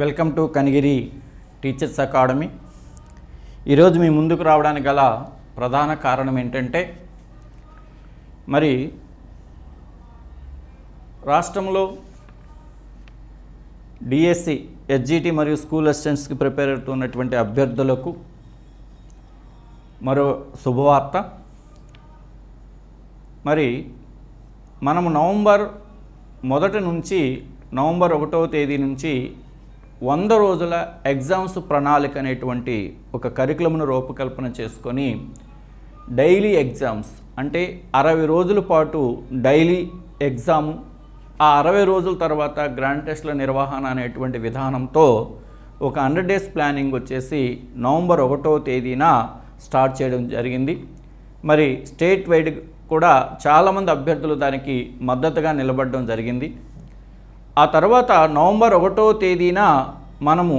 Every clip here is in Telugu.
Welcome to Kanigiri teachers academy. ఈరోజు మీ ముందుకు రావడానికి గల ప్రధాన కారణం ఏంటంటే మరి రాష్ట్రంలో డిఎస్సి ఎస్జిటి మరియు స్కూల్ అసిస్టెంట్స్కి ప్రిపేర్ అవుతున్నటువంటి అభ్యర్థులకు మరో శుభవార్త. మరి మనము నవంబర్ మొదటి నుంచి నవంబర్ ఒకటవ తేదీ నుంచి వంద రోజుల ఎగ్జామ్స్ ప్రణాళిక అనేటువంటి ఒక కరికులంను రూపకల్పన చేసుకొని డైలీ ఎగ్జామ్స్ అంటే అరవై రోజుల పాటు డైలీ ఎగ్జాము ఆ అరవై రోజుల తర్వాత గ్రాండ్ టెస్ట్ల నిర్వహణ అనేటువంటి విధానంతో ఒక హండ్రెడ్ డేస్ ప్లానింగ్ వచ్చేసి నవంబర్ ఒకటో తేదీన స్టార్ట్ చేయడం జరిగింది. మరి స్టేట్ వైడ్ కూడా చాలామంది అభ్యర్థులు దానికి మద్దతుగా నిలబడడం జరిగింది. ఆ తర్వాత నవంబర్ ఒకటో తేదీన మనము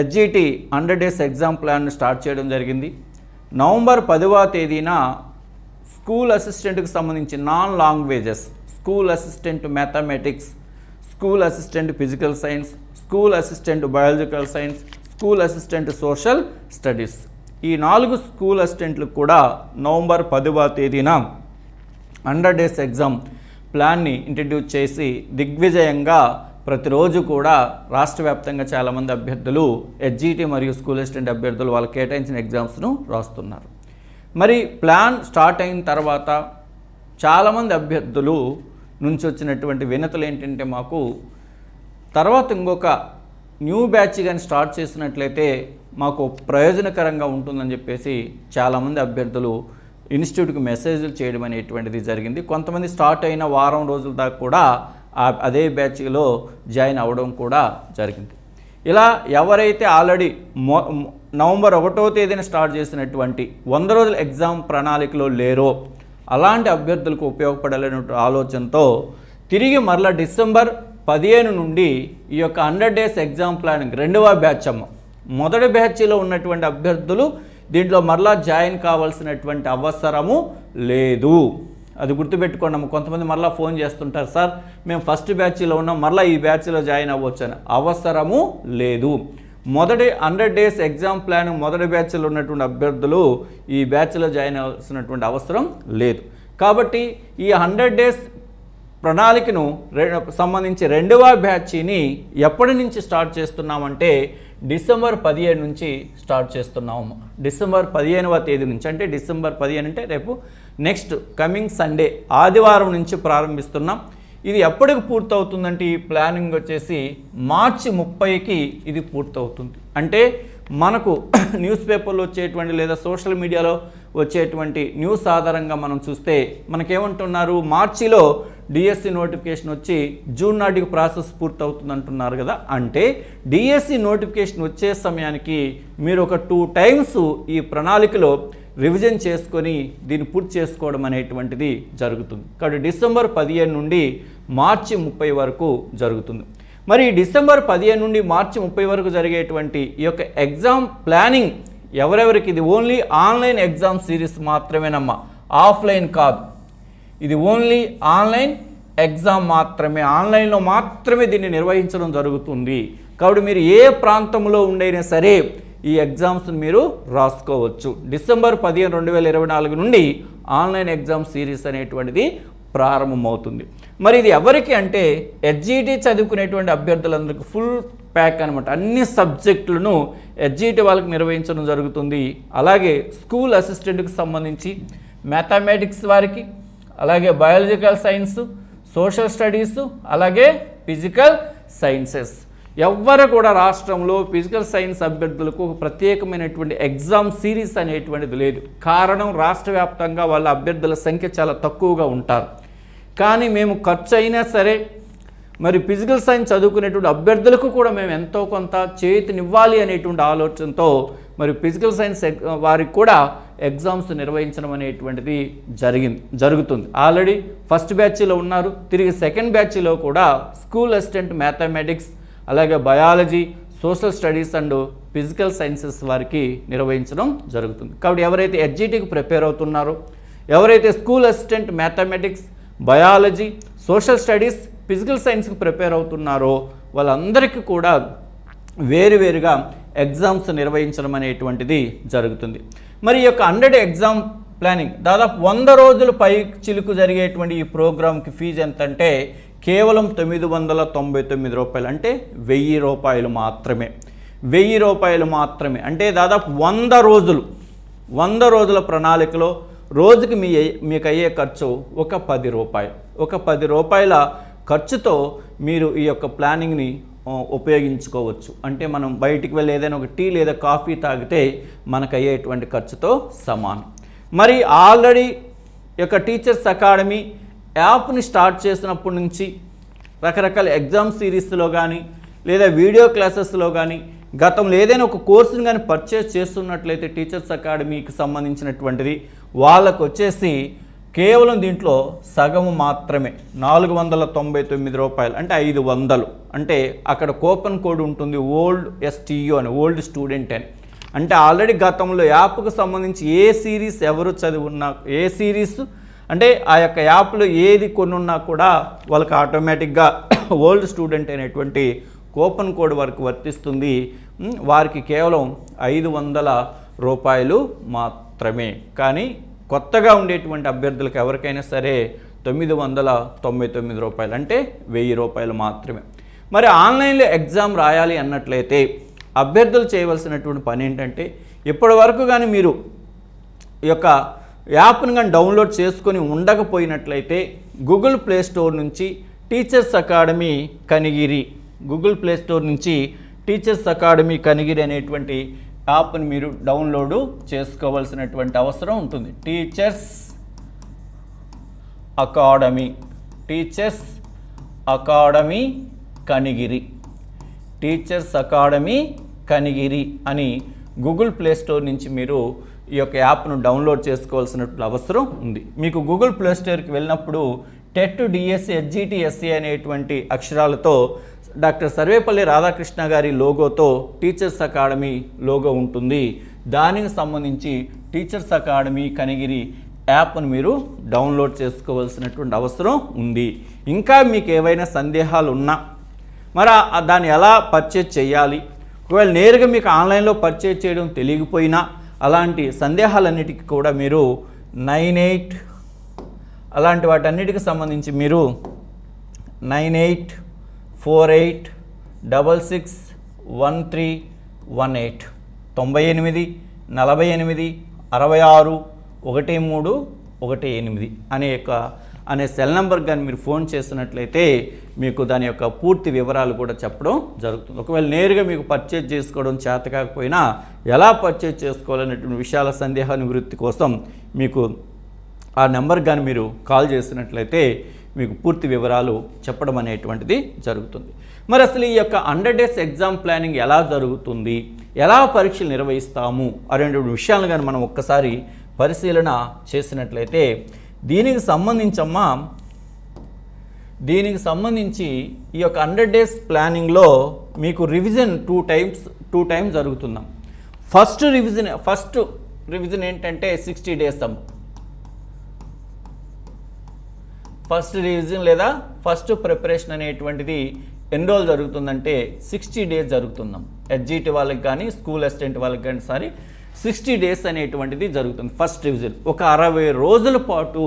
SGT hundred days exam plan start చేయడం జరిగింది. నవంబర్ పదవ తేదీన స్కూల్ అసిస్టెంట్కి సంబంధించి non languages school assistant mathematics school assistant physical science school assistant biological science school assistant social studies. ఈ నాలుగు స్కూల్ అసిస్టెంట్లకు కూడా నవంబర్ పదవ తేదీన హండ్రెడ్ డేస్ ఎగ్జామ్ ప్లాన్ని ఇంట్రడ్యూస్ చేసి దిగ్విజయంగా ప్రతిరోజు కూడా రాష్ట్ర వ్యాప్తంగా చాలామంది అభ్యర్థులు ఎస్జీటీ మరియు స్కూల్ అసిస్టెంట్ అభ్యర్థులు వాళ్ళు కేటాయించిన ఎగ్జామ్స్ను రాస్తున్నారు. మరి ప్లాన్ స్టార్ట్ అయిన తర్వాత చాలామంది అభ్యర్థులు నుంచి వచ్చినటువంటి వినతులు ఏంటంటే మాకు తర్వాత ఇంకొక న్యూ బ్యాచ్ కానీ స్టార్ట్ చేసినట్లయితే మాకు ప్రయోజనకరంగా ఉంటుందని చెప్పేసి చాలామంది అభ్యర్థులు ఇన్స్టిట్యూట్కి మెసేజ్లు చేయడం అనేటువంటిది జరిగింది. కొంతమంది స్టార్ట్ అయిన వారం రోజుల దాకా కూడా అదే బ్యాచ్లో జాయిన్ అవ్వడం కూడా జరిగింది. ఇలా ఎవరైతే ఆల్రెడీ మొ నవంబర్ ఒకటో తేదీన స్టార్ట్ చేసినటువంటి వంద రోజుల ఎగ్జామ్ ప్రణాళికలో లేరో అలాంటి అభ్యర్థులకు ఉపయోగపడాలనే ఆలోచనతో తిరిగి మరలా డిసెంబర్ పదిహేను నుండి ఈ యొక్క హండ్రెడ్ డేస్ ఎగ్జామ్ ప్లానింగ్ రెండవ బ్యాచ్ అమ్మ. మొదటి బ్యాచ్లో ఉన్నటువంటి అభ్యర్థులు దీంట్లో మరలా జాయిన్ కావాల్సినటువంటి అవసరము లేదు. అది గుర్తుపెట్టుకోండి కొంతమంది మరలా ఫోన్ చేస్తుంటారు సార్ మేము ఫస్ట్ బ్యాచ్లో ఉన్నాం మరలా ఈ బ్యాచ్లో జాయిన్ అవ్వచ్చు అని అవసరము లేదు. మొదటి హండ్రెడ్ డేస్ ఎగ్జామ్ ప్లాన్ మొదటి బ్యాచ్లో ఉన్నటువంటి అభ్యర్థులు ఈ బ్యాచ్లో జాయిన్ అవ్వాల్సినటువంటి అవసరం లేదు. కాబట్టి ఈ హండ్రెడ్ డేస్ ప్రణాళికను రె సంబంధించి రెండవ బ్యాచ్ని ఎప్పటి నుంచి స్టార్ట్ చేస్తున్నామంటే డిసెంబర్ పదిహేను నుంచి స్టార్ట్ చేస్తున్నాము. డిసెంబర్ పదిహేనవ తేదీ నుంచి అంటే డిసెంబర్ పదిహేను అంటే రేపు నెక్స్ట్ కమింగ్ సండే ఆదివారం నుంచి ప్రారంభిస్తున్నాం. ఇది ఎప్పటికి పూర్తవుతుందంటే ఈ ప్లానింగ్ వచ్చేసి మార్చి ముప్పైకి ఇది పూర్తవుతుంది. అంటే మనకు న్యూస్ పేపర్లో వచ్చేటువంటి లేదా సోషల్ మీడియాలో వచ్చేటువంటి న్యూస్ ఆధారంగా మనం చూస్తే మనకేమంటున్నారు? మార్చిలో డిఎస్సి నోటిఫికేషన్ వచ్చి జూన్ నాటికి ప్రాసెస్ పూర్తవుతుంది అంటున్నారు కదా. అంటే డిఎస్సి నోటిఫికేషన్ వచ్చే సమయానికి మీరు ఒక టూ టైమ్స్ ఈ ప్రణాళికలో రివిజన్ చేసుకొని దీన్ని పూర్తి చేసుకోవడం అనేటువంటిది జరుగుతుంది. కాబట్టి డిసెంబర్ పదిహేను నుండి మార్చి ముప్పై వరకు జరుగుతుంది. మరి డిసెంబర్ పదిహేను నుండి మార్చి ముప్పై వరకు జరిగేటువంటి ఈ యొక్క ఎగ్జామ్ ప్లానింగ్ ఎవరెవరికి? ఇది ఓన్లీ ఆన్లైన్ ఎగ్జామ్ సిరీస్ మాత్రమేనమ్మా. ఆఫ్లైన్ కాదు. ఇది ఓన్లీ ఆన్లైన్ ఎగ్జామ్ మాత్రమే. ఆన్లైన్లో మాత్రమే దీన్ని నిర్వహించడం జరుగుతుంది. కాబట్టి మీరు ఏ ప్రాంతంలో ఉండైనా సరే ఈ ఎగ్జామ్స్ని మీరు రాసుకోవచ్చు. డిసెంబర్ పదిహేను రెండు వేల ఇరవై నాలుగు నుండి ఆన్లైన్ ఎగ్జామ్ సిరీస్ అనేటువంటిది ప్రారంభమవుతుంది. మరి ఇది ఎవరికి అంటే ఎస్జీటీ చదువుకునేటువంటి అభ్యర్థులందరికీ ఫుల్ ప్యాక్ అనమాట అన్ని సబ్జెక్టులను ఎస్జీటీ వాళ్ళకి నిర్వహించడం జరుగుతుంది. అలాగే స్కూల్ అసిస్టెంట్కి సంబంధించి మ్యాథమెటిక్స్ వారికి అలాగే బయాలజికల్ సైన్స్ సోషల్ స్టడీస్ అలాగే ఫిజికల్ సైన్సెస్ ఎవ్వరు కూడా రాష్ట్రంలో ఫిజికల్ సైన్స్ అభ్యర్థులకు ఒక ప్రత్యేకమైనటువంటి ఎగ్జామ్ సిరీస్ అనేటువంటిది లేదు. కారణం రాష్ట్ర వ్యాప్తంగా వాళ్ళ అభ్యర్థుల సంఖ్య చాలా తక్కువగా ఉంటారు. కానీ మేము ఖర్చు అయినా సరే మరి ఫిజికల్ సైన్స్ చదువుకునేటువంటి అభ్యర్థులకు కూడా మేము ఎంతో కొంత చేతినివ్వాలి అనేటువంటి ఆలోచనతో మరి ఫిజికల్ సైన్స్ వారికి కూడా ఎగ్జామ్స్ నిర్వహించడం అనేటువంటిది జరిగింది జరుగుతుంది. ఆల్రెడీ ఫస్ట్ బ్యాచ్లో ఉన్నారు. తిరిగి సెకండ్ బ్యాచ్లో కూడా స్కూల్ అసిస్టెంట్ మ్యాథమెటిక్స్ అలాగే biology social studies and physical sciences వారికి నిర్వహించడం జరుగుతుంది. కాబట్టి ఎవరైతే ఎడ్జిటీకి ప్రిపేర్ అవుతున్నారో ఎవరైతే school assistant mathematics biology social studies physical సైన్స్కి ప్రిపేర్ అవుతున్నారో వాళ్ళందరికీ కూడా వేరువేరుగా ఎగ్జామ్స్ నిర్వహించడం అనేటువంటిది జరుగుతుంది. మరి ఈ యొక్క హండ్రెడ్ ఎగ్జామ్ ప్లానింగ్ దాదాపు వంద రోజుల పై చిలుకు జరిగేటువంటి ఈ ప్రోగ్రామ్కి ఫీజు ఎంతంటే కేవలం తొమ్మిది వందల తొంభై తొమ్మిది రూపాయలు అంటే వెయ్యి రూపాయలు మాత్రమే. వెయ్యి రూపాయలు మాత్రమే అంటే దాదాపు వంద రోజులు వంద రోజుల ప్రణాళికలో రోజుకి మీ మీకు అయ్యే ఖర్చు ఒక పది రూపాయలు. ఒక పది రూపాయల ఖర్చుతో మీరు ఈ యొక్క ప్లానింగ్ని ఉపయోగించుకోవచ్చు. అంటే మనం బయటికి వెళ్ళి ఏదైనా ఒక టీ లేదా కాఫీ తాగితే మనకు అయ్యేటువంటి ఖర్చుతో సమానం. మరి ఆల్రెడీ యొక్క టీచర్స్ అకాడమీ యాప్ని స్టార్ట్ చేసినప్పటి నుంచి రకరకాల ఎగ్జామ్ సిరీస్లో కానీ లేదా వీడియో క్లాసెస్లో కానీ గతంలో ఏదైనా ఒక కోర్సును కానీ పర్చేస్ చేస్తున్నట్లయితే టీచర్స్ అకాడమీకి సంబంధించినటువంటిది వాళ్ళకు వచ్చేసి కేవలం దీంట్లో సగము మాత్రమే నాలుగు వందల తొంభై తొమ్మిది రూపాయలు అంటే ఐదు వందలు. అంటే అక్కడ కూపన్ కోడ్ ఉంటుంది ఓల్డ్ ఎస్టీయూ అని ఓల్డ్ స్టూడెంట్ అని. అంటే ఆల్రెడీ గతంలో యాప్కు సంబంధించి ఏ సిరీస్ ఎవరు చదివున్నా ఏ సిరీస్ అంటే ఆ యొక్క యాప్లో ఏది కొనున్నా కూడా వాళ్ళకి ఆటోమేటిక్గా ఓల్డ్ స్టూడెంట్ అనేటువంటి కూపన్ కోడ్ వరకు వర్తిస్తుంది. వారికి కేవలం ఐదు వందల రూపాయలు మాత్రం మాత్రమే. కానీ కొత్తగా ఉండేటువంటి అభ్యర్థులకు ఎవరికైనా సరే తొమ్మిది వందల తొంభై తొమ్మిది రూపాయలు అంటే వెయ్యి రూపాయలు మాత్రమే. మరి ఆన్లైన్లో ఎగ్జామ్ రాయాలి అన్నట్లయితే అభ్యర్థులు చేయవలసినటువంటి పని ఏంటంటే ఇప్పటి వరకు కానీ మీరు ఈ యొక్క యాప్ను కానీ డౌన్లోడ్ చేసుకొని ఉండకపోయినట్లయితే గూగుల్ ప్లే స్టోర్ నుంచి teachers academy Kanigiri. Google Play Store నుంచి టీచర్స్ అకాడమీ కనిగిరి అనేటువంటి యాప్ని మీరు డౌన్లోడ్ చేసుకోవాల్సినటువంటి అవసరం ఉంటుంది. Teachers academy. Teachers academy Kanigiri. Teachers academy Kanigiri అని గూగుల్ ప్లే స్టోర్ నుంచి మీరు ఈ యొక్క యాప్ను డౌన్లోడ్ చేసుకోవాల్సినటువంటి అవసరం ఉంది. మీకు గూగుల్ ప్లే స్టోర్కి వెళ్ళినప్పుడు టెట్ డిఎస్సి హెచ్జిటిఎస్సి అనేటువంటి అక్షరాలతో డాక్టర్ సర్వేపల్లి రాధాకృష్ణ గారి లోగోతో టీచర్స్ అకాడమీ లోగో ఉంటుంది. దానికి సంబంధించి టీచర్స్ అకాడమీ కనిగిరి యాప్ను మీరు డౌన్లోడ్ చేసుకోవాల్సినటువంటి అవసరం ఉంది. ఇంకా మీకు ఏవైనా సందేహాలు ఉన్నా మరి దాన్ని ఎలా పర్చేజ్ చేయాలి? ఒకవేళ నేరుగా మీకు ఆన్లైన్లో పర్చేజ్ చేయడం తెలియకపోయినా అలాంటి సందేహాలన్నిటికీ కూడా మీరు నైన్ ఎయిట్ అలాంటి వాటన్నిటికి సంబంధించి మీరు nine eight four eight double six one three one eight. తొంభై ఎనిమిది నలభై ఎనిమిది అరవై ఆరు ఒకటి మూడు ఒకటి ఎనిమిది అనే యొక్క అనే సెల్ నెంబర్ కానీ మీరు ఫోన్ చేసినట్లయితే మీకు దాని యొక్క పూర్తి వివరాలు కూడా చెప్పడం జరుగుతుంది. ఒకవేళ నేరుగా మీకు పర్చేజ్ చేసుకోవడం చేత కాకపోయినా ఎలా పర్చేజ్ చేసుకోవాలనేటువంటి విషయాల సందేహ నివృత్తి కోసం మీకు ఆ నెంబర్ కానీ మీరు కాల్ చేసినట్లయితే మీకు పూర్తి వివరాలు చెప్పడం అనేటువంటిది జరుగుతుంది. మరి అసలు ఈ యొక్క హండ్రెడ్ డేస్ ఎగ్జామ్ ప్లానింగ్ ఎలా జరుగుతుంది? ఎలా పరీక్షలు నిర్వహిస్తాము? అనేటువంటి విషయాలను కానీ మనం ఒక్కసారి పరిశీలన చేసినట్లయితే దీనికి సంబంధించమ్మా దీనికి సంబంధించి ఈ యొక్క హండ్రెడ్ డేస్ ప్లానింగ్లో మీకు revision two times two times జరుగుతున్నాం first revision first revision ఏంటంటే సిక్స్టీ డేస్ అమ్మ. ఫస్ట్ రివిజన్ లేదా ఫస్ట్ ప్రిపరేషన్ అనేటువంటిది ఎన్ని రోజులు జరుగుతుందంటే సిక్స్టీ డేస్ జరుగుతున్నాం ఎడ్జిటి వాళ్ళకి కానీ స్కూల్ అసిస్టెంట్ వాళ్ళకి కానీ సారీ సిక్స్టీ డేస్ అనేటువంటిది జరుగుతుంది ఫస్ట్ రివిజన్. ఒక అరవై రోజుల పాటు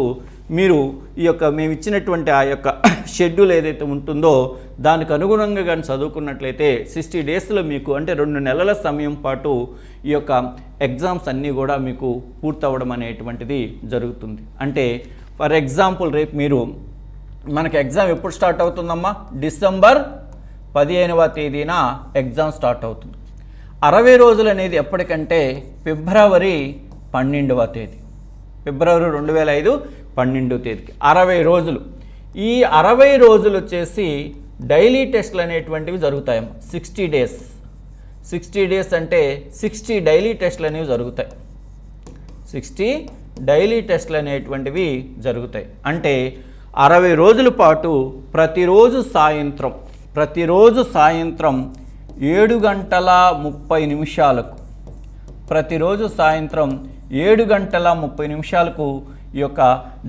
మీరు ఈ యొక్క మేము ఇచ్చినటువంటి ఆ యొక్క షెడ్యూల్ ఏదైతే ఉంటుందో దానికి అనుగుణంగా కానీ చదువుకున్నట్లయితే సిక్స్టీ డేస్లో మీకు అంటే రెండు నెలల సమయం పాటు ఈ యొక్క ఎగ్జామ్స్ అన్నీ కూడా మీకు పూర్తవడం అనేటువంటిది జరుగుతుంది. అంటే ఫర్ ఎగ్జాంపుల్ రేపు మీరు మనకి ఎగ్జామ్ ఎప్పుడు స్టార్ట్ అవుతుందమ్మా? డిసెంబర్ పదిహేనవ తేదీన ఎగ్జామ్ స్టార్ట్ అవుతుంది. అరవై రోజులు అనేది ఎప్పటికంటే ఫిబ్రవరి పన్నెండవ తేదీ. ఫిబ్రవరి రెండు వేల ఐదు పన్నెండవ తేదీకి అరవై రోజులు. ఈ అరవై రోజులు వచ్చేసి డైలీ టెస్ట్లు అనేటువంటివి జరుగుతాయమ్మా. Sixty days. సిక్స్టీ డేస్ అంటే సిక్స్టీ డైలీ టెస్ట్లు అనేవి జరుగుతాయి. సిక్స్టీ డైలీ టెస్ట్లు అనేటువంటివి జరుగుతాయి. అంటే అరవై రోజుల పాటు ప్రతిరోజు సాయంత్రం ప్రతిరోజు సాయంత్రం ఏడు గంటల ముప్పై నిమిషాలకు ప్రతిరోజు సాయంత్రం ఏడు గంటల ముప్పై నిమిషాలకు ఈ యొక్క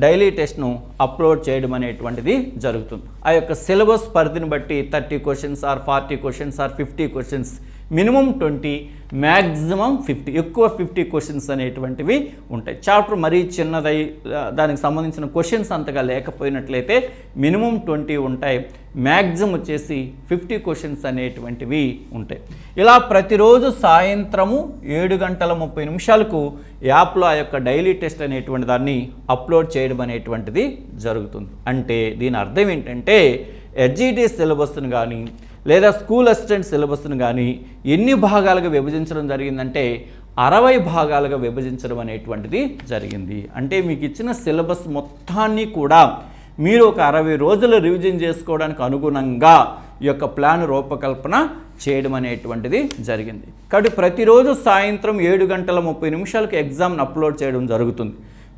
డైలీ టెస్ట్ను అప్లోడ్ చేయడం అనేటువంటిది జరుగుతుంది. ఆ యొక్క సిలబస్ పరిధిని బట్టి thirty questions or forty questions or fifty questions minimum twenty maximum fifty. ఎక్కువ ఫిఫ్టీ క్వశ్చన్స్ అనేటువంటివి ఉంటాయి. చాప్టర్ మరీ చిన్నదై దానికి సంబంధించిన క్వశ్చన్స్ అంతగా లేకపోయినట్లయితే మినిమం ట్వంటీ ఉంటాయి. మ్యాక్సిమం వచ్చేసి ఫిఫ్టీ క్వశ్చన్స్ అనేటువంటివి ఉంటాయి. ఇలా ప్రతిరోజు సాయంత్రము ఏడు గంటల ముప్పై నిమిషాలకు యాప్లో ఆ యొక్క డైలీ టెస్ట్ అనేటువంటి దాన్ని అప్లోడ్ చేయడం అనేటువంటిది జరుగుతుంది. అంటే దీని అర్థం ఏంటంటే ఎడ్జిటి సిలబస్ను కానీ లేదా స్కూల్ అసిస్టెంట్ సిలబస్ను కానీ ఎన్ని భాగాలుగా విభజించడం జరిగిందంటే అరవై భాగాలుగా విభజించడం అనేటువంటిది జరిగింది. అంటే మీకు ఇచ్చిన సిలబస్ మొత్తాన్ని కూడా మీరు ఒక అరవై రోజులు రివిజన్ చేసుకోవడానికి అనుగుణంగా ఈ యొక్క ప్లాన్ రూపకల్పన చేయడం అనేటువంటిది జరిగింది. కాబట్టి ప్రతిరోజు సాయంత్రం ఏడు గంటల ముప్పై నిమిషాలకు ఎగ్జామ్ని అప్లోడ్ చేయడం జరుగుతుంది.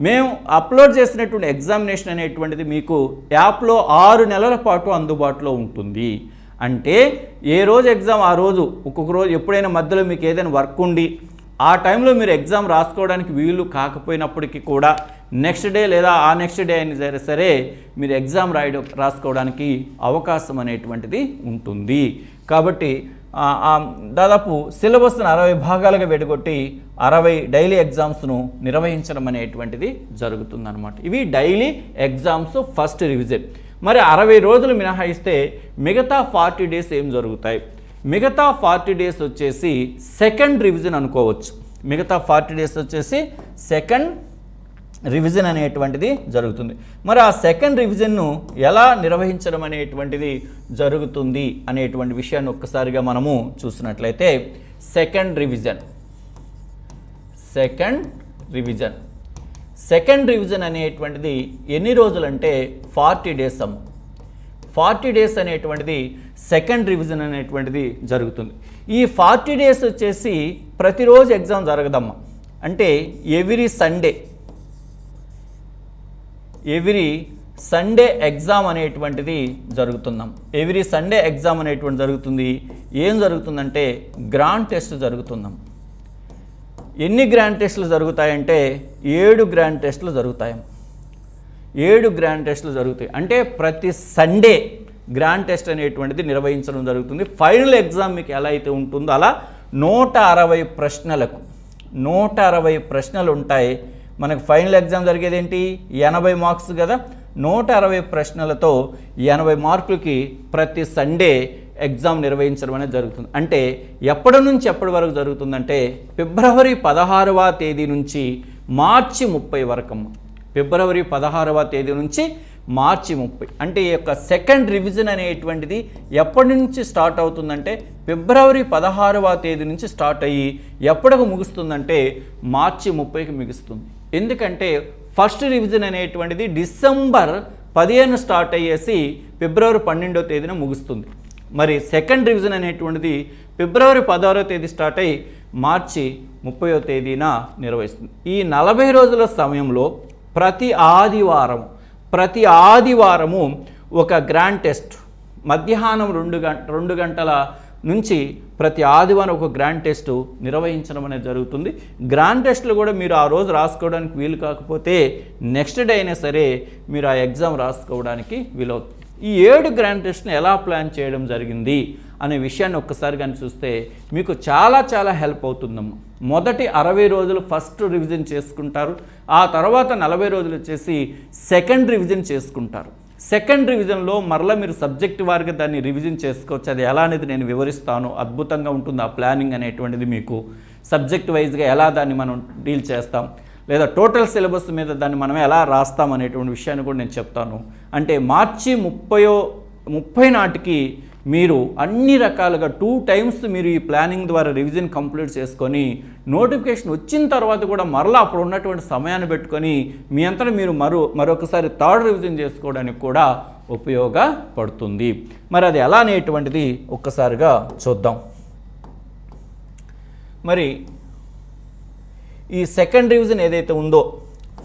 మేము అప్లోడ్ చేసినటువంటి ఎగ్జామినేషన్ అనేటువంటిది మీకు యాప్లో ఆరు నెలల పాటు అందుబాటులో ఉంటుంది. అంటే ఏ రోజు ఎగ్జామ్ ఆ రోజు ఒక్కొక్క రోజు ఎప్పుడైనా మధ్యలో మీకు ఏదైనా వర్క్ ఉండి ఆ టైంలో మీరు ఎగ్జామ్ రాసుకోవడానికి వీలు కాకపోయినప్పటికీ కూడా నెక్స్ట్ డే లేదా ఆ నెక్స్ట్ డే అయినా సరే సరే మీరు ఎగ్జామ్ రాయడం రాసుకోవడానికి అవకాశం అనేటువంటిది ఉంటుంది. కాబట్టి దాదాపు సిలబస్ను అరవై భాగాలుగా విడగొట్టి అరవై డైలీ ఎగ్జామ్స్ను నిర్వహించడం అనేటువంటిది జరుగుతుందన్నమాట. ఇవి డైలీ ఎగ్జామ్స్ ఫస్ట్ రివిజన్. మరి అరవై రోజులు మినహాయిస్తే మిగతా ఫార్టీ డేస్ ఏం జరుగుతాయి? మిగతా ఫార్టీ డేస్ వచ్చేసి సెకండ్ రివిజన్ అనుకోవచ్చు. మిగతా ఫార్టీ డేస్ వచ్చేసి సెకండ్ రివిజన్ అనేటువంటిది జరుగుతుంది. మరి ఆ సెకండ్ రివిజన్ను ఎలా నిర్వహించడం అనేటువంటిది జరుగుతుంది అనేటువంటి విషయాన్ని ఒక్కసారిగా మనము చూసినట్లయితే second revision. Second revision. Second revision అనేటువంటిది ఎన్ని రోజులంటే ఫార్టీ డేస్ అమ్మ. ఫార్టీ డేస్ అనేటువంటిది సెకండ్ రివిజన్ అనేటువంటిది జరుగుతుంది. ఈ ఫార్టీ డేస్ వచ్చేసి ప్రతిరోజు ఎగ్జామ్ జరగదమ్మా. అంటే every Sunday. Every Sunday exam అనేటువంటిది జరుగుతుందాం ఎవ్రీ సండే ఎగ్జామ్ అనేటువంటి జరుగుతుంది. ఏం జరుగుతుందంటే గ్రాండ్ టెస్ట్ జరుగుతుందాం ఎన్ని గ్రాండ్ టెస్టులు జరుగుతాయంటే ఏడు గ్రాండ్ టెస్టులు జరుగుతాయి. ఏడు గ్రాండ్ టెస్టులు జరుగుతాయి. అంటే ప్రతి సండే గ్రాండ్ టెస్ట్ అనేటువంటిది నిర్వహించడం జరుగుతుంది. ఫైనల్ ఎగ్జామ్ మీకు ఎలా అయితే ఉంటుందో అలా నూట అరవై ప్రశ్నలకు నూట అరవై ప్రశ్నలు ఉంటాయి. మనకు ఫైనల్ ఎగ్జామ్ జరిగేది ఏంటి ఎనభై మార్క్స్ కదా. నూట అరవై ప్రశ్నలతో ఎనభై మార్కులకి ప్రతి సండే ఎగ్జామ్ నిర్వహించడం అనేది జరుగుతుంది. అంటే ఎప్పటి నుంచి ఎప్పటి వరకు జరుగుతుందంటే ఫిబ్రవరి పదహారవ తేదీ నుంచి మార్చి ముప్పై వరకు ఫిబ్రవరి పదహారవ తేదీ నుంచి మార్చి ముప్పై. అంటే ఈ యొక్క సెకండ్ రివిజన్ అనేటువంటిది ఎప్పటి నుంచి స్టార్ట్ అవుతుందంటే ఫిబ్రవరి పదహారవ తేదీ నుంచి స్టార్ట్ అయ్యి ఎప్పటికి ముగుస్తుందంటే మార్చి ముప్పైకి ముగుస్తుంది. ఎందుకంటే ఫస్ట్ రివిజన్ అనేటువంటిది డిసెంబర్ పదిహేను స్టార్ట్ అయ్యేసి ఫిబ్రవరి పన్నెండో తేదీన ముగుస్తుంది. మరి సెకండ్ రివిజన్ అనేటువంటిది ఫిబ్రవరి పదహారో తేదీ స్టార్ట్ అయ్యి మార్చి ముప్పయో తేదీన నిర్వహిస్తుంది. ఈ నలభై రోజుల సమయంలో ప్రతి ఆదివారం ప్రతి ఆదివారము ఒక గ్రాండ్ టెస్ట్. మధ్యాహ్నం రెండు గంట రెండు గంటల నుంచి ప్రతి ఆదివారం ఒక గ్రాండ్ టెస్ట్ నిర్వహించడం అనేది జరుగుతుంది. గ్రాండ్ టెస్ట్లు కూడా మీరు ఆ రోజు రాసుకోవడానికి వీలు కాకపోతే నెక్స్ట్ డే అయినా సరే మీరు ఆ ఎగ్జామ్ రాసుకోవడానికి వీలవుతుంది. ఈ ఏడు గ్రాండ్ టెస్ట్ని ఎలా ప్లాన్ చేయడం జరిగింది అనే విషయాన్ని ఒక్కసారి కానీ చూస్తే మీకు చాలా చాలా హెల్ప్ అవుతుందమ్మా. మొదటి అరవై రోజులు ఫస్ట్ రివిజన్ చేసుకుంటారు. ఆ తర్వాత నలభై రోజులు వచ్చేసి సెకండ్ రివిజన్ చేసుకుంటారు. సెకండ్ రివిజన్లో మరలా మీరు సబ్జెక్ట్ వారికి దాన్ని రివిజన్ చేసుకోవచ్చు. అది ఎలా అనేది నేను వివరిస్తాను. అద్భుతంగా ఉంటుంది ఆ ప్లానింగ్ అనేటువంటిది మీకు. సబ్జెక్ట్ వైజ్గా ఎలా దాన్ని మనం డీల్ చేస్తాం. లేదా టోటల్ సిలబస్ మీద దాన్ని మనం ఎలా రాస్తాం అనేటువంటి విషయాన్ని కూడా నేను చెప్తాను. అంటే మార్చి ముప్పయో ముప్పై నాటికి మీరు అన్ని రకాలుగా టూ టైమ్స్ మీరు ఈ ప్లానింగ్ ద్వారా రివిజన్ కంప్లీట్ చేసుకొని నోటిఫికేషన్ వచ్చిన తర్వాత కూడా మరలా అప్పుడు ఉన్నటువంటి సమయాన్ని పెట్టుకొని మీ అంతటా మీరు మరో మరొకసారి థర్డ్ రివిజన్ చేసుకోవడానికి కూడా ఉపయోగపడుతుంది. మరి అది ఎలా అనేటువంటిది ఒక్కసారిగా చూద్దాం. మరి ఈ సెకండ్ రివిజన్ ఏదైతే ఉందో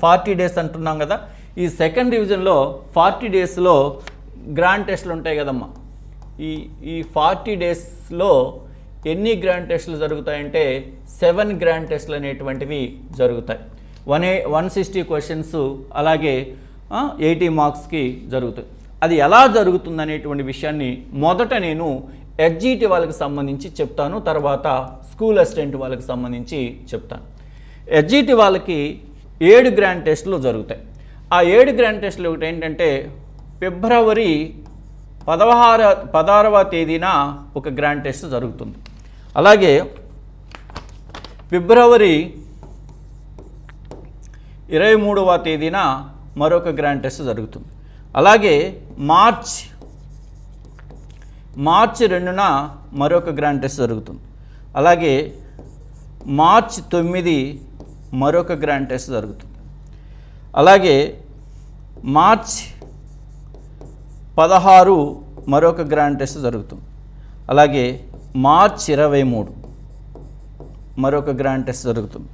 ఫార్టీ డేస్ అంటున్నాం కదా ఈ సెకండ్ రివిజన్లో ఫార్టీ డేస్లో గ్రాండ్ టెస్ట్లు ఉంటాయి కదమ్మా. ఈ ఈ ఫార్టీ డేస్లో ఎన్ని గ్రాండ్ టెస్ట్లు జరుగుతాయంటే సెవెన్ గ్రాండ్ టెస్ట్లు అనేటువంటివి జరుగుతాయి. One A one sixty questions అలాగే ఎయిటీ మార్క్స్కి జరుగుతాయి. అది ఎలా జరుగుతుంది అనేటువంటి విషయాన్ని మొదట నేను ఎడ్జిటి వాళ్ళకి సంబంధించి చెప్తాను తర్వాత స్కూల్ అసిస్టెంట్ వాళ్ళకి సంబంధించి చెప్తాను. ఎడ్జిటి వాళ్ళకి ఏడు గ్రాండ్ టెస్టులు జరుగుతాయి. ఆ ఏడు గ్రాండ్ టెస్టులు ఒకటి ఏంటంటే ఫిబ్రవరి పదహార పదహారవ తేదీన ఒక గ్రాండ్ టెస్ట్ జరుగుతుంది. అలాగే ఫిబ్రవరి ఇరవై మూడవ తేదీన మరొక గ్రాండ్ టెస్ట్ జరుగుతుంది. అలాగే మార్చ్ మార్చ్ రెండున మరొక గ్రాండ్ టెస్ట్ జరుగుతుంది. అలాగే మార్చ్ తొమ్మిది మరొక గ్రాండ్ టెస్ట్ జరుగుతుంది. అలాగే మార్చ్ పదహారు మరొక గ్రాండ్ టెస్ట్ జరుగుతుంది. అలాగే మార్చ్ ఇరవై మూడు మరొక గ్రాండ్ టెస్ట్ జరుగుతుంది.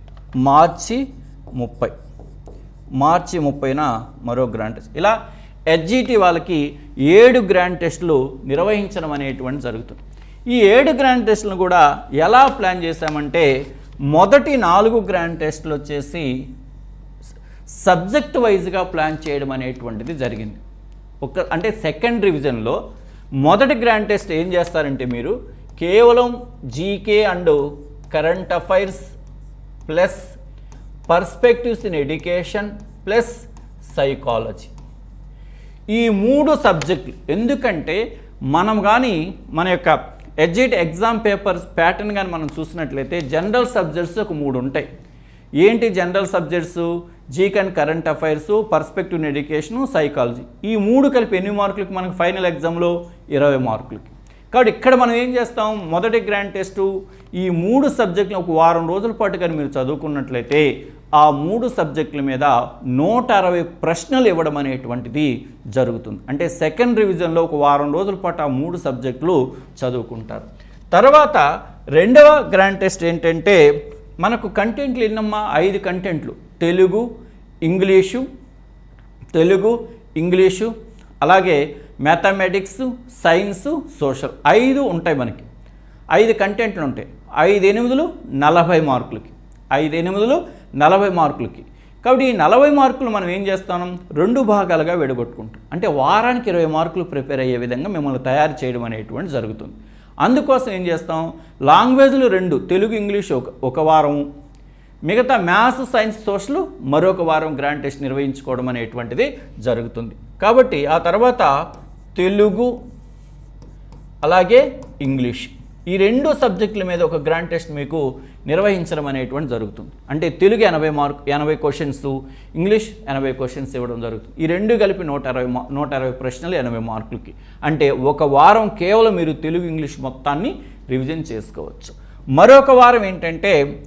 మార్చి ముప్పై. మార్చి ముప్పైన మరో గ్రాండ్ టెస్ట్. ఇలా ఎస్జిటి వాళ్ళకి ఏడు గ్రాండ్ టెస్టులు నిర్వహించడం అనేటువంటి జరుగుతుంది. ఈ ఏడు గ్రాండ్ టెస్టులను కూడా ఎలా ప్లాన్ చేశామంటే మొదటి నాలుగు గ్రాండ్ టెస్ట్లు వచ్చేసి సబ్జెక్ట్ వైజ్గా ప్లాన్ చేయడం అనేటువంటిది జరిగింది. ఒక అంటే సెకండ్ రివిజన్లో మొదటి గ్రాండ్ టెస్ట్ ఏం చేస్తారంటే మీరు కేవలం GK and current affairs plus perspectives in education plus psychology. ఈ మూడు సబ్జెక్టులు ఎందుకంటే మనం కానీ మన యొక్క ఎగ్జిట్ ఎగ్జామ్ పేపర్స్ ప్యాటర్న్ కానీ మనం చూసినట్లయితే జనరల్ సబ్జెక్ట్స్ ఒక మూడు ఉంటాయి. ఏంటి general subjects? GK and current affairs perspective in education psychology. ఈ మూడు కలిపి ఎన్ని మార్కులకి మనకు ఫైనల్ ఎగ్జామ్లో? ఇరవై మార్కులకి. కాబట్టి ఇక్కడ మనం ఏం చేస్తాం? మొదటి గ్రాండ్ టెస్టు. ఈ మూడు సబ్జెక్టులు ఒక వారం రోజుల పాటు కానీ మీరు చదువుకున్నట్లయితే ఆ మూడు సబ్జెక్టుల మీద నూట అరవై ప్రశ్నలు ఇవ్వడం అనేటువంటిది జరుగుతుంది. అంటే సెకండ్ రివిజన్లో ఒక వారం రోజుల పాటు ఆ మూడు సబ్జెక్టులు చదువుకుంటారు. తర్వాత రెండవ గ్రాండ్ టెస్ట్ ఏంటంటే మనకు కంటెంట్లు ఎన్నమ్మా? ఐదు కంటెంట్లు. తెలుగు ఇంగ్లీషు తెలుగు ఇంగ్లీషు అలాగే మ్యాథమెటిక్స్ సైన్స్ సోషల్ ఐదు ఉంటాయి మనకి. ఐదు కంటెంట్లు ఉంటాయి ఐదు ఎనిమిదిలు నలభై మార్కులకి. ఐదు ఎనిమిదిలు నలభై మార్కులకి. కాబట్టి ఈ నలభై మార్కులు మనం ఏం చేస్తాం? రెండు భాగాలుగా విడగొట్టుకుంటాం. అంటే వారానికి ఇరవై మార్కులు ప్రిపేర్ అయ్యే విధంగా మిమ్మల్ని తయారు చేయడం అనేటువంటి జరుగుతుంది. అందుకోసం ఏం చేస్తాం? లాంగ్వేజ్లు రెండు తెలుగు ఇంగ్లీష్ ఒక ఒక వారం. మిగతా మ్యాథ్స్ సైన్స్ సోషల్ మరొక వారం గ్రాండ్ టెస్ట్ నిర్వహించుకోవడం అనేటువంటిది జరుగుతుంది. కాబట్టి ఆ తర్వాత తెలుగు అలాగే ఇంగ్లీష్. ఈ రెండు సబ్జెక్టుల మీద ఒక గ్రాండ్ టెస్ట్ మీకు నిర్వహించడం అనేటువంటి జరుగుతుంది. అంటే తెలుగు ఎనభై మార్క్ ఎనభై క్వశ్చన్స్ ఇంగ్లీష్ ఎనభై క్వశ్చన్స్ ఇవ్వడం జరుగుతుంది. ఈ రెండు కలిపి నూట అరవై మా నూట అరవై ప్రశ్నలు ఎనభై మార్కులకి. అంటే ఒక వారం కేవలం మీరు తెలుగు ఇంగ్లీష్ మొత్తాన్ని రివిజన్ చేసుకోవచ్చు. మరొక వారం ఏంటంటే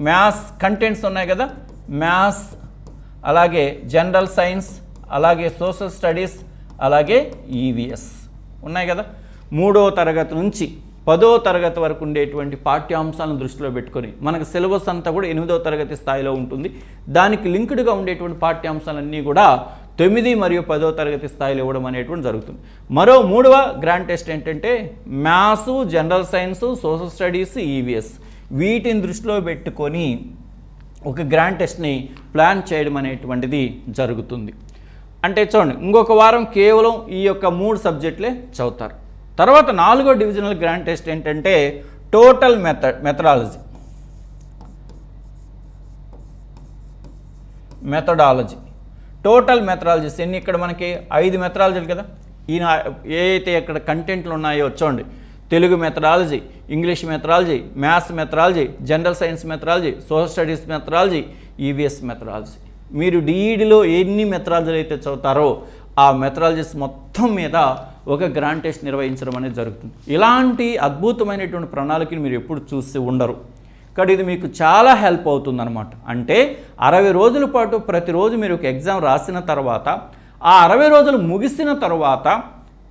మ్యాథ్స్ కంటెంట్స్ ఉన్నాయి కదా? మ్యాథ్స్ అలాగే జనరల్ సైన్స్ అలాగే సోషల్ స్టడీస్ అలాగే ఈవీఎస్. ఉన్నాయి కదా? మూడో తరగతి నుంచి పదో తరగతి వరకు ఉండేటువంటి పాఠ్యాంశాలను దృష్టిలో పెట్టుకొని మనకు సిలబస్ అంతా కూడా ఎనిమిదో తరగతి స్థాయిలో ఉంటుంది. దానికి లింక్డ్గా ఉండేటువంటి పాఠ్యాంశాలన్నీ కూడా తొమ్మిది మరియు పదో తరగతి స్థాయిలో ఇవ్వడం అనేటువంటి జరుగుతుంది. మరో మూడవ గ్రాండ్ టెస్ట్ ఏంటంటే maths general science social studies EVS. వీటిని దృష్టిలో పెట్టుకొని ఒక గ్రాండ్ టెస్ట్ని ప్లాన్ చేయడం అనేటువంటిది జరుగుతుంది. అంటే చూడండి ఇంకొక వారం కేవలం ఈ యొక్క మూడు సబ్జెక్టులే చదువుతారు. తర్వాత నాలుగో డివిజనల్ గ్రాండ్ టెస్ట్ ఏంటంటే total method methodology. Methodology. Total methodologies ఎన్ని? ఇక్కడ మనకి ఐదు మెథడాలజీలు కదా? ఈయన ఏ అయితే ఇక్కడ కంటెంట్లు ఉన్నాయో చూడండి. Telugu methodology English methodology maths methodology general science methodology social studies methodology EVS methodology. మీరు డిఈడిలో ఎన్ని మెథడాలజీలు అయితే చదువుతారో ఆ మెథడాలజీస్ మొత్తం మీద ఒక గ్రాండ్ టెస్ట్ నిర్వహించడం అనేది జరుగుతుంది. ఇలాంటి అద్భుతమైనటువంటి ప్రణాళికను మీరు ఎప్పుడు చూసి ఉండరు. కాబట్టి ఇది మీకు చాలా హెల్ప్ అవుతుందన్నమాట. అంటే అరవై రోజుల పాటు ప్రతిరోజు మీరు ఒక ఎగ్జామ్ రాసిన తర్వాత ఆ అరవై రోజులు ముగిసిన తర్వాత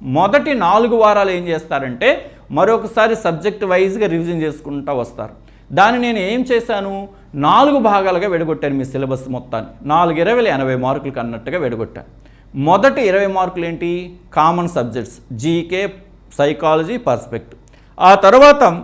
మొదటి నాలుగు వారాలు ఏం చేస్తారంటే మరొకసారి సబ్జెక్ట్ వైజ్గా రివిజన్ చేసుకుంటూ వస్తారు. దాన్ని నేను ఏం చేశాను? నాలుగు భాగాలుగా విడగొట్టాను మీ సిలబస్ మొత్తాన్ని. నాలుగు ఇరవై ఎనభై మార్కులకు అన్నట్టుగా విడగొట్టాను. మొదటి ఇరవై మార్కులు ఏంటి కామన్ సబ్జెక్ట్స్. జీకే సైకాలజీ పర్స్పెక్ట్ ఆ తర్వాత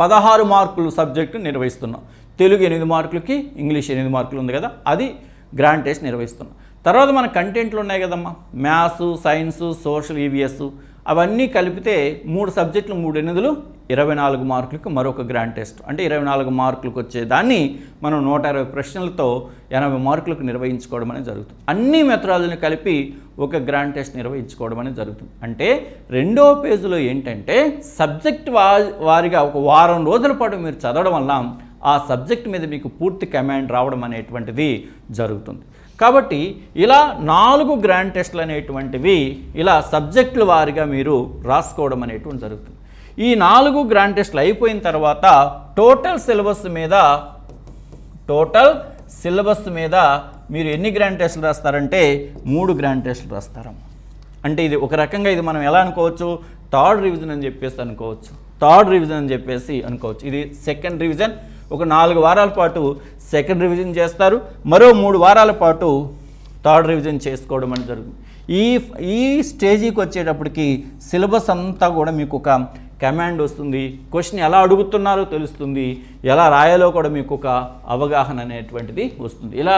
పదహారు మార్కులు సబ్జెక్టు నిర్వహిస్తున్నాం. తెలుగు ఎనిమిది మార్కులకి ఇంగ్లీష్ ఎనిమిది మార్కులు ఉంది కదా అది గ్రాండ్ టెస్ట్ నిర్వహిస్తున్నాం. తర్వాత మన కంటెంట్లు ఉన్నాయి కదమ్మా. మ్యాథ్స్ సైన్స్ సోషల్ ఈవీఎస్ అవన్నీ కలిపితే మూడు సబ్జెక్టులు మూడు ఎనిమిదిలు ఇరవై నాలుగు మార్కులకు మరొక గ్రాండ్ టెస్ట్. అంటే ఇరవై నాలుగు మార్కులకు వచ్చేదాన్ని మనం నూట ఇరవై ప్రశ్నలతో ఎనభై మార్కులకు నిర్వహించుకోవడం అనేది జరుగుతుంది. అన్ని మెథడాలను కలిపి ఒక గ్రాండ్ టెస్ట్ నిర్వహించుకోవడం అనేది జరుగుతుంది. అంటే రెండో పేజీలో ఏంటంటే సబ్జెక్ట్ వా వారిగా ఒక వారం రోజుల పాటు మీరు చదవడం వల్ల ఆ సబ్జెక్ట్ మీద మీకు పూర్తి కమాండ్ రావడం అనేటువంటిది జరుగుతుంది. కాబట్టి ఇలా నాలుగు గ్రాండ్ టెస్ట్లు అనేటువంటివి ఇలా సబ్జెక్టుల వారిగా మీరు రాసుకోవడం అనేటువంటి జరుగుతుంది. ఈ నాలుగు గ్రాండ్ టెస్ట్లు అయిపోయిన తర్వాత టోటల్ సిలబస్ మీద టోటల్ సిలబస్ మీద మీరు ఎన్ని గ్రాండ్ టెస్టులు రాస్తారంటే మూడు గ్రాండ్ టెస్టులు రాస్తారు. అంటే ఇది ఒక రకంగా ఇది మనం ఎలా అనుకోవచ్చు? థర్డ్ రివిజన్ అని చెప్పేసి అనుకోవచ్చు. థర్డ్ రివిజన్ అని చెప్పేసి అనుకోవచ్చు. ఇది సెకండ్ రివిజన్ ఒక నాలుగు వారాల పాటు సెకండ్ రివిజన్ చేస్తారు. మరో మూడు వారాల పాటు థర్డ్ రివిజన్ చేసుకోవడం అని జరుగుతుంది. ఈ ఈ స్టేజీకి వచ్చేటప్పటికి సిలబస్ అంతా కూడా మీకు ఒక కమాండ్ వస్తుంది. క్వశ్చన్ ఎలా అడుగుతున్నారో తెలుస్తుంది. ఎలా రాయాలో కూడా మీకు ఒక అవగాహన అనేటువంటిది వస్తుంది. ఇలా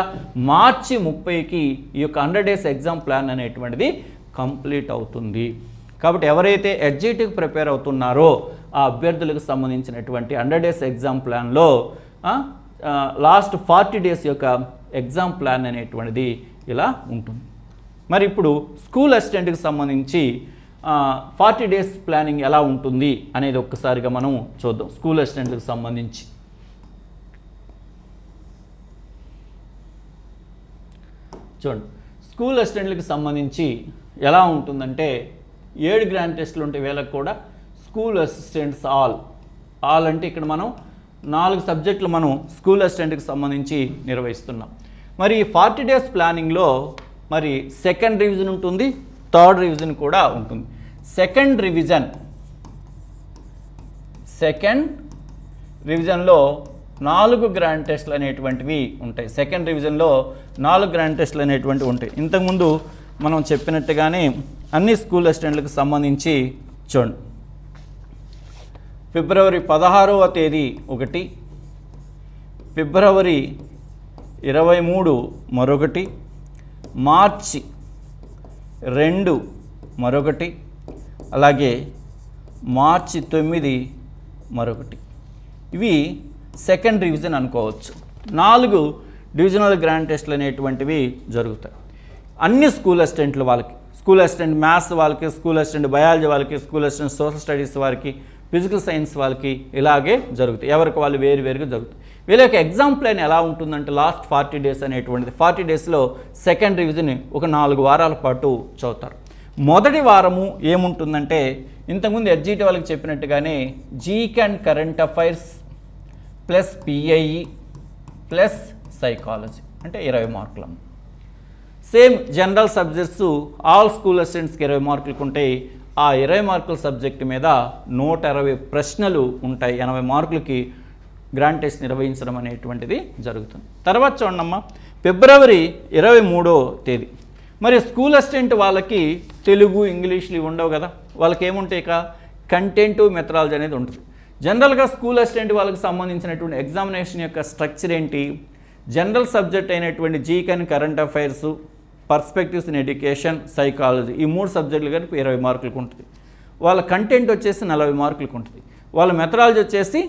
మార్చి ముప్పైకి ఈ యొక్క హండ్రెడ్ డేస్ ఎగ్జామ్ ప్లాన్ అనేటువంటిది కంప్లీట్ అవుతుంది. కాబట్టి ఎవరైతే ఎడ్జిటివ్ ప్రిపేర్ అవుతున్నారో ఆ అభ్యర్థులకు సంబంధించినటువంటి హండ్రెడ్ డేస్ ఎగ్జామ్ ప్లాన్లో లాస్ట్ ఫార్టీ డేస్ యొక్క ఎగ్జామ్ ప్లాన్ అనేటువంటిది ఇలా ఉంటుంది. మరి ఇప్పుడు స్కూల్ అసిస్టెంట్కి సంబంధించి ఫార్టీ డేస్ ప్లానింగ్ ఎలా ఉంటుంది అనేది ఒక్కసారిగా మనం చూద్దాం స్కూల్ అసిస్టెంట్కి సంబంధించి. చూడండి స్కూల్ అసిస్టెంట్లకు సంబంధించి ఎలా ఉంటుందంటే ఏడు గ్రాండ్ టెస్టులు ఉంటే వీళ్ళకి కూడా స్కూల్ అసిస్టెంట్స్ ఆల్. ఆల్ అంటే ఇక్కడ మనం నాలుగు సబ్జెక్టులు మనం స్కూల్ అసిస్టెంట్కి సంబంధించి నిర్వహిస్తున్నాం. మరి ఫార్టీ డేస్ ప్లానింగ్లో మరి సెకండ్ రివిజన్ ఉంటుంది థర్డ్ రివిజన్ కూడా ఉంటుంది. సెకండ్ రివిజన్ సెకండ్ రివిజన్లో నాలుగు గ్రాండ్ టెస్ట్లు అనేటువంటివి ఉంటాయి. సెకండ్ రివిజన్లో నాలుగు గ్రాండ్ టెస్ట్లు అనేటువంటివి ఉంటాయి. ఇంతకుముందు మనం చెప్పినట్టుగానే అన్ని స్కూల్ అసిస్టెంట్లకు సంబంధించి చూడండి. ఫిబ్రవరి పదహారవ తేదీ ఒకటి ఫిబ్రవరి ఇరవై మూడు మరొకటి మార్చి రెండు మరొకటి అలాగే మార్చి తొమ్మిది మరొకటి. ఇవి సెకండ్ రివిజన్ అనుకోవచ్చు. నాలుగు డివిజనల్ గ్రాండ్ టెస్ట్లు అనేటువంటివి జరుగుతాయి. అన్ని స్కూల్ అసిస్టెంట్లు వాళ్ళకి స్కూల్ అసిస్టెంట్ మ్యాథ్స్ వాళ్ళకి స్కూల్ అసిస్టెంట్ బయాలజీ వాళ్ళకి స్కూల్ అసిస్టెంట్ సోషల్ స్టడీస్ వారికి ఫిజికల్ సైన్స్ వాళ్ళకి ఇలాగే జరుగుతాయి. ఎవరికి వాళ్ళు వేరు వేరుగా జరుగుతాయి. వీళ్ళ యొక్క ఎగ్జామ్ ప్లాన్ ఎలా ఉంటుందంటే లాస్ట్ ఫార్టీ డేస్ అనేటువంటిది. ఫార్టీ డేస్లో సెకండ్ రివిజన్ ఒక నాలుగు వారాల పాటు చదువుతారు. మొదటి వారము ఏముంటుందంటే ఇంతకుముందు ఎడ్జిటి వాళ్ళకి చెప్పినట్టుగానే GK and current affairs plus PIE plus psychology అంటే ఇరవై మార్కులు same general subjects all school అసిస్టెంట్స్కి ఇరవై మార్కులకు ఉంటాయి ఆ ఇరవై మార్కుల సబ్జెక్ట్ మీద నూట ఇరవై ప్రశ్నలు ఉంటాయి. ఎనభై మార్కులకి గ్రాండ్ టెస్ట్ నిర్వహించడం అనేటువంటిది జరుగుతుంది. తర్వాత చూడమ్మా ఫిబ్రవరి ఇరవై మూడో తేదీ. మరి స్కూల్ అసిస్టెంట్ వాళ్ళకి తెలుగు ఇంగ్లీష్లు ఇవి ఉండవు కదా. వాళ్ళకి ఏముంటాయి ఇక? కంటెంట్ మెథడాలజీ అనేది ఉంటుంది. జనరల్గా స్కూల్ అసిస్టెంట్ వాళ్ళకి సంబంధించినటువంటి ఎగ్జామినేషన్ యొక్క స్ట్రక్చర్ ఏంటి? జనరల్ సబ్జెక్ట్ అయినటువంటి GK and current affairs perspectives in education psychology ఈ మూడు సబ్జెక్టులు కలిపి ఇరవై మార్కులకు ఉంటుంది. వాళ్ళ కంటెంట్ వచ్చేసి నలభై మార్కులకు ఉంటుంది. వాళ్ళ మెథడాలజీ వచ్చేసి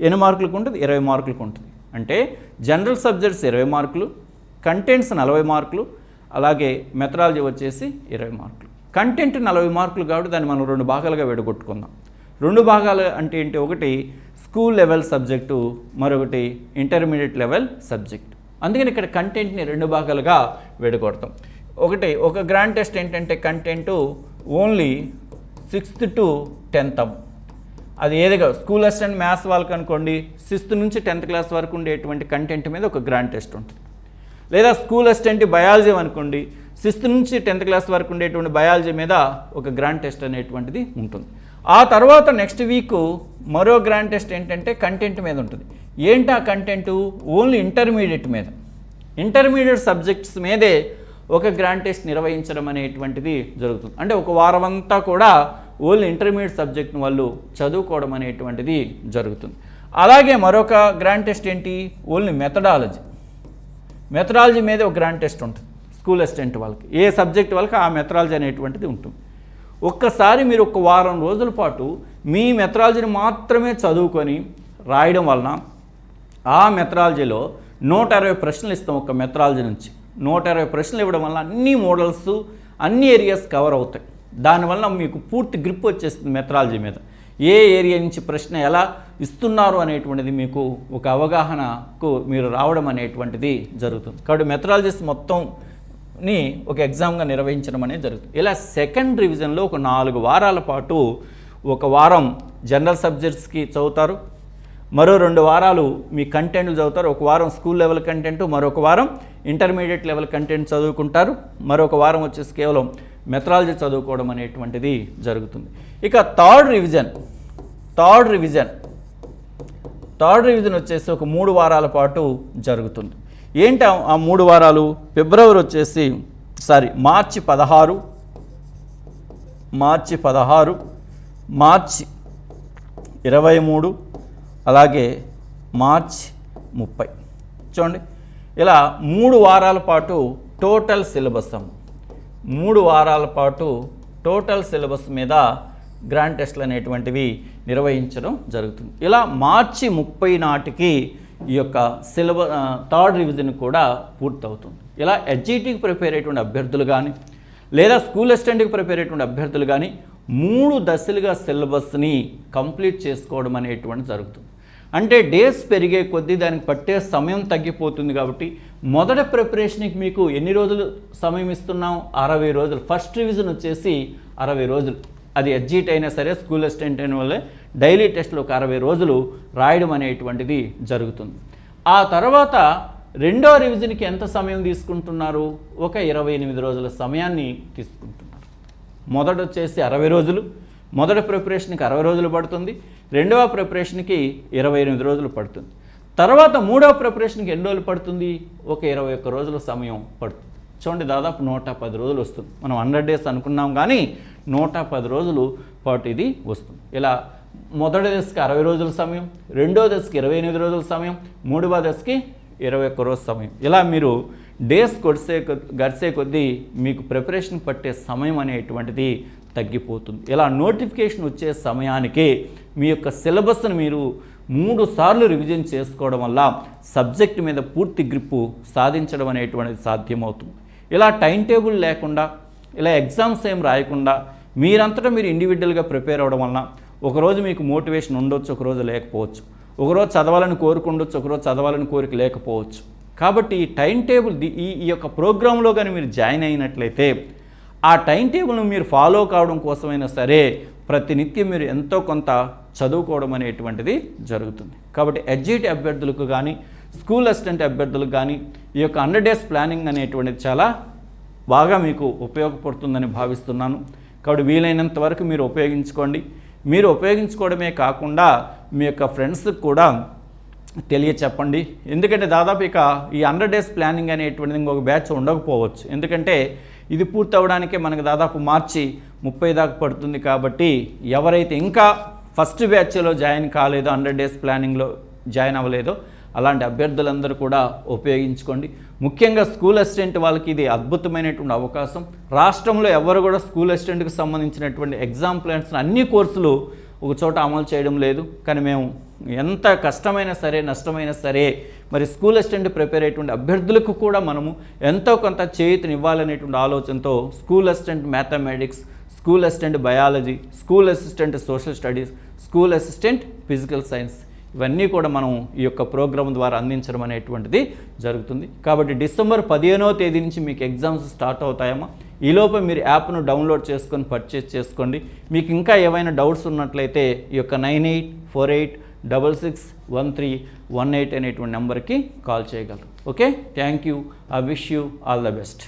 ఎన్ని మార్కులకు ఉంటుంది? ఇరవై మార్కులకు ఉంటుంది. అంటే జనరల్ సబ్జెక్ట్స్ ఇరవై మార్కులు కంటెంట్స్ నలభై మార్కులు అలాగే మెథడాలజీ వచ్చేసి ఇరవై మార్కులు. కంటెంట్ నలభై మార్కులు కాబట్టి దాన్ని మనం రెండు భాగాలుగా విడగొట్టుకుందాం. రెండు భాగాలు అంటే ఏంటి? ఒకటి స్కూల్ లెవెల్ సబ్జెక్టు మరొకటి ఇంటర్మీడియట్ లెవెల్ సబ్జెక్ట్ అందుకని ఇక్కడ కంటెంట్ని రెండు భాగాలుగా విడగొడతాం ఒకటి ఒక గ్రాండ్ టెస్ట్ ఏంటంటే content only sixth to tenth అది ఏదిగా స్కూల్ అసిస్టెంట్ మ్యాథ్స్ వాళ్ళకి అనుకోండి సిక్స్త్ నుంచి టెన్త్ క్లాస్ వరకు ఉండేటువంటి కంటెంట్ మీద ఒక గ్రాండ్ టెస్ట్ ఉంటుంది. లేదా స్కూల్ అసిస్టెంట్ బయాలజీ అనుకోండి సిక్స్త్ నుంచి టెన్త్ క్లాస్ వరకు ఉండేటువంటి బయాలజీ మీద ఒక గ్రాండ్ టెస్ట్ అనేటువంటిది ఉంటుంది. ఆ తర్వాత నెక్స్ట్ వీక్ మరో గ్రాండ్ టెస్ట్ ఏంటంటే కంటెంట్ మీద ఉంటుంది. ఏంటి ఆ కంటెంట్ ఓన్లీ ఇంటర్మీడియట్ మీద. ఇంటర్మీడియట్ సబ్జెక్ట్స్ మీదే ఒక గ్రాండ్ టెస్ట్ నిర్వహించడం అనేటువంటిది జరుగుతుంది. అంటే ఒక వారం అంతా కూడా ఓన్లీ ఇంటర్మీడియట్ సబ్జెక్ట్ని వాళ్ళు చదువుకోవడం అనేటువంటిది జరుగుతుంది. అలాగే మరొక గ్రాండ్ టెస్ట్ ఏంటి? ఓన్లీ మెథడాలజీ మెథడాలజీ మీద ఒక గ్రాండ్ టెస్ట్ ఉంటుంది. స్కూల్ అసిస్టెంట్ వాళ్ళకి. ఏ సబ్జెక్ట్ వాళ్ళకి ఆ మెథడాలజీ అనేటువంటిది ఉంటుంది. ఒక్కసారి మీరు ఒక వారం రోజుల పాటు మీ మెథడాలజీని మాత్రమే చదువుకొని రాయడం వలన ఆ మెథడాలజీలో నూట ఇరవై ప్రశ్నలు ఇస్తాం ఒక మెథడాలజీ నుంచి. నూట ఇరవై ప్రశ్నలు ఇవ్వడం వల్ల అన్ని మోడల్స్ అన్ని ఏరియాస్ కవర్ అవుతాయి. దానివల్ల మీకు పూర్తి గ్రిప్ వచ్చేస్తుంది మెథడాలజీ మీద. ఏ ఏరియా నుంచి ప్రశ్న ఎలా ఇస్తున్నారు అనేటువంటిది మీకు ఒక అవగాహనకు మీరు రావడం అనేటువంటిది జరుగుతుంది. కాబట్టి మెథడాలజీస్ మొత్తంని ఒక ఎగ్జామ్గా నిర్వహించడం అనేది జరుగుతుంది. ఇలా సెకండ్ రివిజన్లో ఒక నాలుగు వారాల పాటు ఒక వారం జనరల్ సబ్జెక్ట్స్కి చదువుతారు. మరో రెండు వారాలు మీ కంటెంట్లు చదువుతారు. ఒక వారం స్కూల్ లెవెల్ కంటెంట్ మరొక వారం ఇంటర్మీడియట్ లెవెల్ కంటెంట్ చదువుకుంటారు. మరొక వారం వచ్చేసి కేవలం మెథడాలజీ చదువుకోవడం అనేటువంటిది జరుగుతుంది. ఇక third revision third revision third revision వచ్చేసి ఒక మూడు వారాల పాటు జరుగుతుంది. ఏంటి ఆ- ఆ మూడు వారాలు? ఫిబ్రవరి వచ్చేసి సారీ మార్చి పదహారు మార్చి పదహారు మార్చి ఇరవై మూడు అలాగే మార్చి ముప్పై. చూడండి ఇలా మూడు వారాల పాటు టోటల్ సిలబస్ మూడు వారాల పాటు టోటల్ సిలబస్ మీద గ్రాండ్ టెస్ట్లు అనేటువంటివి నిర్వహించడం జరుగుతుంది. ఇలా మార్చి ముప్పై నాటికి ఈ యొక్క సిలబస్ థర్డ్ రివిజన్ కూడా పూర్తవుతుంది. ఇలా ఎడ్జిటీకి ప్రిపేర్ అయ్యేటువంటి అభ్యర్థులు కానీ లేదా స్కూల్ అసిస్టెంట్కి ప్రిపేర్ అయ్యేటువంటి అభ్యర్థులు కానీ మూడు దశలుగా సిలబస్ని కంప్లీట్ చేసుకోవడం అనేటువంటి జరుగుతుంది. అంటే డేస్ పెరిగే కొద్దీ దానికి పట్టే సమయం తగ్గిపోతుంది కాబట్టి మొదట ప్రిపరేషన్కి మీకు ఎన్ని రోజులు సమయం ఇస్తున్నాం? అరవై రోజులు. ఫస్ట్ రివిజన్ వచ్చేసి అరవై రోజులు. అది ఎడ్జిట్ అయినా సరే స్కూల్ అసిస్టెంట్ అయిన వల్లే డైలీ టెస్ట్లో ఒక అరవై రోజులు రాయడం అనేటువంటిది జరుగుతుంది. ఆ తర్వాత రెండో రివిజన్కి ఎంత సమయం తీసుకుంటున్నారు? ఒక ఇరవై ఎనిమిది రోజుల సమయాన్ని తీసుకుంటున్నారు. మొదట వచ్చేసి అరవై రోజులు. మొదటి ప్రిపరేషన్కి అరవై రోజులు పడుతుంది. రెండవ ప్రిపరేషన్కి ఇరవై ఎనిమిది రోజులు పడుతుంది. తర్వాత మూడవ ప్రిపరేషన్కి ఎన్ని రోజులు పడుతుంది? ఒక ఇరవై ఒక్క రోజుల సమయం పడుతుంది. చూడండి దాదాపు నూట పది రోజులు వస్తుంది. మనం హండ్రెడ్ డేస్ అనుకున్నాం కానీ నూట పది రోజులు పాటు ఇది వస్తుంది. ఇలా మొదటి దశకి అరవై రోజుల సమయం రెండో దశకి ఇరవై ఎనిమిది రోజుల సమయం మూడవ దశకి ఇరవై ఒక్క రోజు సమయం. ఇలా మీరు డేస్ కొడిసే గడిసే కొద్దీ మీకు ప్రిపరేషన్ పట్టే సమయం అనేటువంటిది తగ్గిపోతుంది. ఇలా నోటిఫికేషన్ వచ్చే సమయానికి మీ యొక్క సిలబస్ని మీరు మూడు సార్లు రివిజన్ చేసుకోవడం వల్ల సబ్జెక్ట్ మీద పూర్తి గ్రిప్పు సాధించడం అనేటువంటిది సాధ్యమవుతుంది. ఇలా టైం టేబుల్ లేకుండా ఇలా ఎగ్జామ్స్ ఏం రాయకుండా మీరంతటా మీరు ఇండివిజువల్గా ప్రిపేర్ అవ్వడం వలన ఒకరోజు మీకు మోటివేషన్ ఉండొచ్చు ఒకరోజు లేకపోవచ్చు. ఒకరోజు చదవాలని కోరుకుండొచ్చు ఒకరోజు చదవాలని కోరిక లేకపోవచ్చు. కాబట్టి ఈ టైం టేబుల్ ఈ ఈ యొక్క ప్రోగ్రాంలో కానీ మీరు జాయిన్ అయినట్లయితే ఆ టైం టేబుల్ను మీరు ఫాలో కావడం కోసమైనా సరే ప్రతినిత్యం మీరు ఎంతో కొంత చదువుకోవడం అనేటువంటిది జరుగుతుంది. కాబట్టి ఎడ్జిట్ అభ్యర్థులకు కానీ స్కూల్ అసిస్టెంట్ అభ్యర్థులకు కానీ ఈ యొక్క హండ్రెడ్ డేస్ ప్లానింగ్ అనేటువంటిది చాలా బాగా మీకు ఉపయోగపడుతుందని భావిస్తున్నాను. కాబట్టి వీలైనంత వరకు మీరు ఉపయోగించుకోండి. మీరు ఉపయోగించుకోవడమే కాకుండా మీ యొక్క ఫ్రెండ్స్కి కూడా తెలియచెప్పండి. ఎందుకంటే దాదాపు ఇక ఈ హండ్రెడ్ డేస్ ప్లానింగ్ అనేటువంటిది ఇంకొక బ్యాచ్ ఉండకపోవచ్చు. ఎందుకంటే ఇది పూర్తి మనకు దాదాపు మార్చి ముప్పై దాకా పడుతుంది కాబట్టి ఎవరైతే ఇంకా ఫస్ట్ బ్యాచ్లో జాయిన్ కాలేదో హండ్రెడ్ డేస్ ప్లానింగ్లో జాయిన్ అవ్వలేదో అలాంటి అభ్యర్థులందరూ కూడా ఉపయోగించుకోండి. ముఖ్యంగా స్కూల్ అసిస్టెంట్ వాళ్ళకి ఇది అద్భుతమైనటువంటి అవకాశం. రాష్ట్రంలో ఎవరు కూడా స్కూల్ అసిస్టెంట్కి సంబంధించినటువంటి ఎగ్జామ్ ప్లాన్స్ అన్ని కోర్సులు ఒక చోట అమలు చేయడం లేదు. కానీ మేము ఎంత కష్టమైనా సరే నష్టమైనా సరే మరి స్కూల్ అసిస్టెంట్ ప్రిపేర్ అయ్యేటువంటి అభ్యర్థులకు కూడా మనము ఎంతో కొంత చేతిని ఇవ్వాలనేటువంటి ఆలోచనతో school assistant mathematics school assistant biology school assistant social studies school assistant physical science ఇవన్నీ కూడా మనం ఈ యొక్క ప్రోగ్రామ్ ద్వారా అందించడం అనేటువంటిది జరుగుతుంది. కాబట్టి డిసెంబర్ పదిహేనవ తేదీ నుంచి మీకు ఎగ్జామ్స్ స్టార్ట్ అవుతాయమ్మా. ఈలోపు మీరు యాప్ను డౌన్లోడ్ చేసుకొని పర్చేస్ చేసుకోండి. మీకు ఇంకా ఏవైనా డౌట్స్ ఉన్నట్లయితే ఈ యొక్క nine eight four eight double six one three one eight అనేటువంటి నెంబర్కి కాల్ చేయగలరు. Okay thank you I wish you all the best